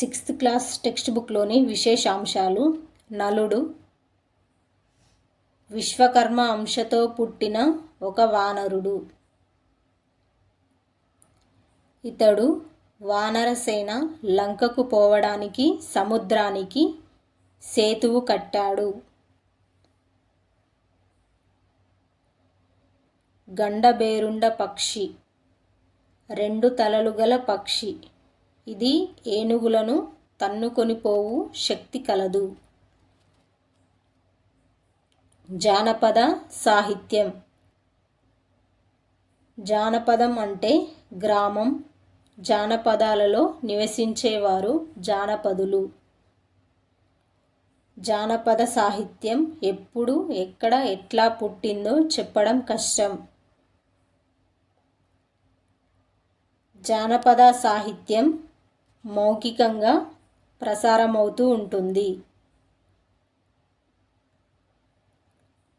Sixth class text బుక్లోని విశేషాంశాలు. నలుడు. విశ్వకర్మ అంశతో పుట్టిన ఒక వానరుడు. ఇతడు వానరసేన లంకకు పోవడానికి సముద్రానికి సేతువు కట్టాడు. గండబేరుండ పక్షి. రెండు తలలు గల పక్షి. ఇది ఏనుగులను తన్నుకొని పోవు శక్తి కలదు. జానపద సాహిత్యం. జానపదం అంటే గ్రామం. జానపదాలలో నివసించేవారు జానపదులు. జానపద సాహిత్యం ఎప్పుడు ఎక్కడ ఎట్లా పుట్టిందో చెప్పడం కష్టం. జానపద సాహిత్యం మౌఖికంగా ప్రసారమవుతూ ఉంటుంది.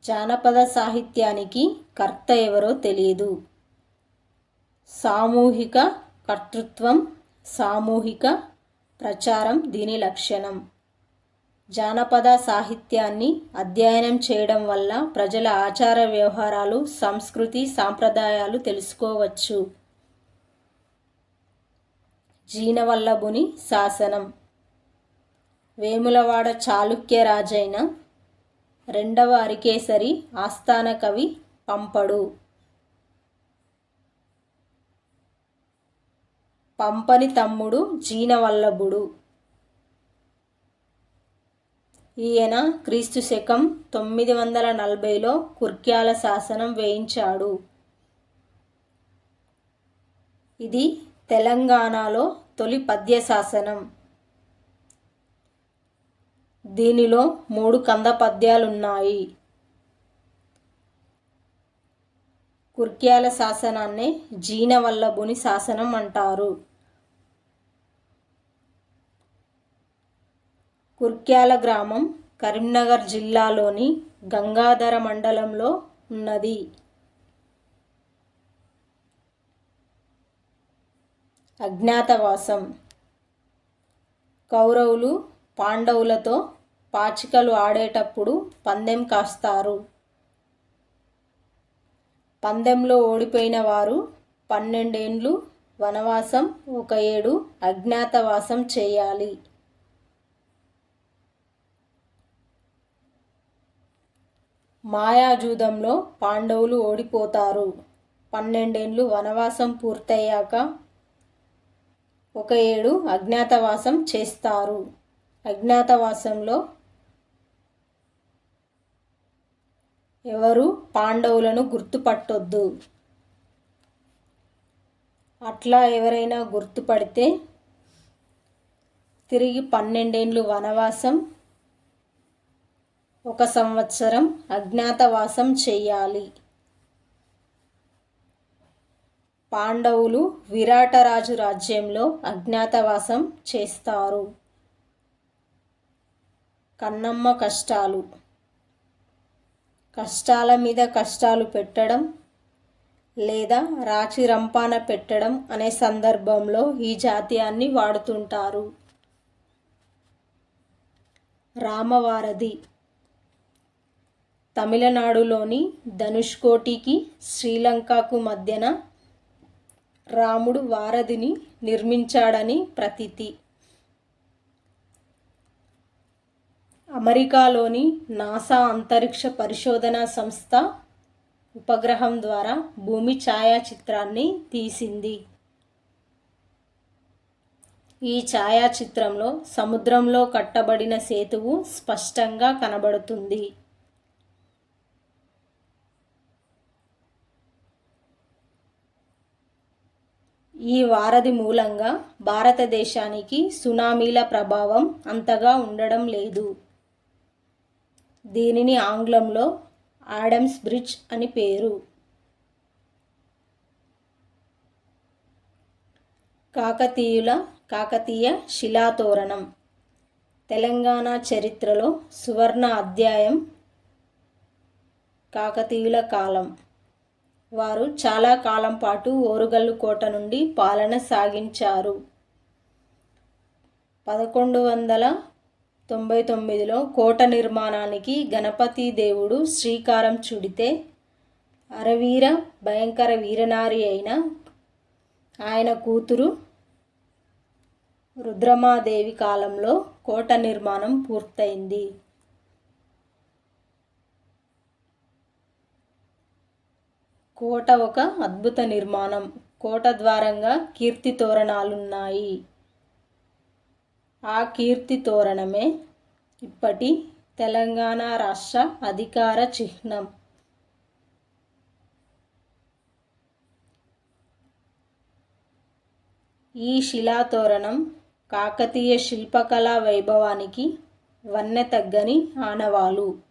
జానపద సాహిత్యానికి కర్త ఎవరో తెలియదు. సామూహిక కర్తృత్వం సామూహిక ప్రచారం దీని లక్షణం. జానపద సాహిత్యాన్ని అధ్యయనం చేయడం వల్ల ప్రజల ఆచార వ్యవహారాలు సంస్కృతి సాంప్రదాయాలు తెలుసుకోవచ్చు. జీనవల్లభుని శాసనం. వేములవాడ చాళుక్య రాజైన రెండవ అరికేసరి ఆస్థాన కవి పంపడు. పంపని తమ్ముడు జీనవల్లభుడు. ఈయన క్రీస్తు శకం తొమ్మిది వందల నలభైలో కుర్క్యాల శాసనం వేయించాడు. ఇది తెలంగాణలో తొలి పద్య శాసనం. దీనిలో మూడు కంద పద్యాలున్నాయి. కుర్క్యాల శాసనాన్ని జీనవల్లభుని శాసనం అంటారు. కుర్క్యాల గ్రామం కరీంనగర్ జిల్లాలోని గంగాధర మండలంలో ఉన్నది. అజ్ఞాతవాసం. కౌరవులు పాండవులతో పాచికలు ఆడేటప్పుడు పందెం కాస్తారు. పందెంలో ఓడిపోయిన వారు పన్నెండేండ్లు వనవాసం ఒక ఏడు అజ్ఞాతవాసం చేయాలి. మాయాజూదంలో పాండవులు ఓడిపోతారు. పన్నెండేండ్లు వనవాసం పూర్తయ్యాక ఒక ఏడు అజ్ఞాతవాసం చేస్తారు. అజ్ఞాతవాసంలో ఎవరు పాండవులను గుర్తుపట్టొద్దు. అట్లా ఎవరైనా గుర్తుపడితే తిరిగి పన్నెండేండ్లు వనవాసం ఒక సంవత్సరం అజ్ఞాతవాసం చేయాలి. పాండవులు విరాటరాజు రాజ్యంలో అజ్ఞాతవాసం చేస్తారు. కన్నమ్మ కష్టాలు. కష్టాల మీద కష్టాలు పెట్టడం లేదా రాచి రంపాన పెట్టడం అనే సందర్భంలో ఈ జాతీయాన్ని వాడుతుంటారు. రామవారధి. తమిళనాడులోని ధనుష్కోటికి శ్రీలంకకు మధ్యన రాముడు వారధిని నిర్మించాడని ప్రతీతి. అమెరికాలోని నాసా అంతరిక్ష పరిశోధనా సంస్థ ఉపగ్రహం ద్వారా భూమి ఛాయాచిత్రాన్ని తీసింది. ఈ ఛాయాచిత్రంలో సముద్రంలో కట్టబడిన సేతువు స్పష్టంగా కనబడుతుంది. ఈ వారధి మూలంగా భారతదేశానికి సునామీల ప్రభావం అంతగా ఉండడం లేదు. దీనిని ఆంగ్లంలో ఆడమ్స్ బ్రిడ్జ్ అని పేరు. కాకతీయుల కాకతీయ శిలాతోరణం. తెలంగాణ చరిత్రలో సువర్ణ అధ్యాయం కాకతీయుల కాలం. వారు చాలా కాలం పాటు ఓరుగల్లు కోట నుండి పాలన సాగించారు. పదకొండు వందల తొంభై తొమ్మిదిలో కోట నిర్మాణానికి గణపతి దేవుడు శ్రీకారం చుడితే అరవీర భయంకర వీరనారి అయిన ఆయన కూతురు రుద్రమాదేవి కాలంలో కోట నిర్మాణం పూర్తయింది. కోట ఒక అద్భుత నిర్మాణం. కోట ద్వారంగా కీర్తి తోరణాలున్నాయి. ఆ కీర్తి తోరణమే ఇప్పటి తెలంగాణ రాష్ట్ర అధికార చిహ్నం. ఈ శిలాతోరణం కాకతీయ శిల్పకళా వైభవానికి వన్నె తగ్గని ఆనవాలు.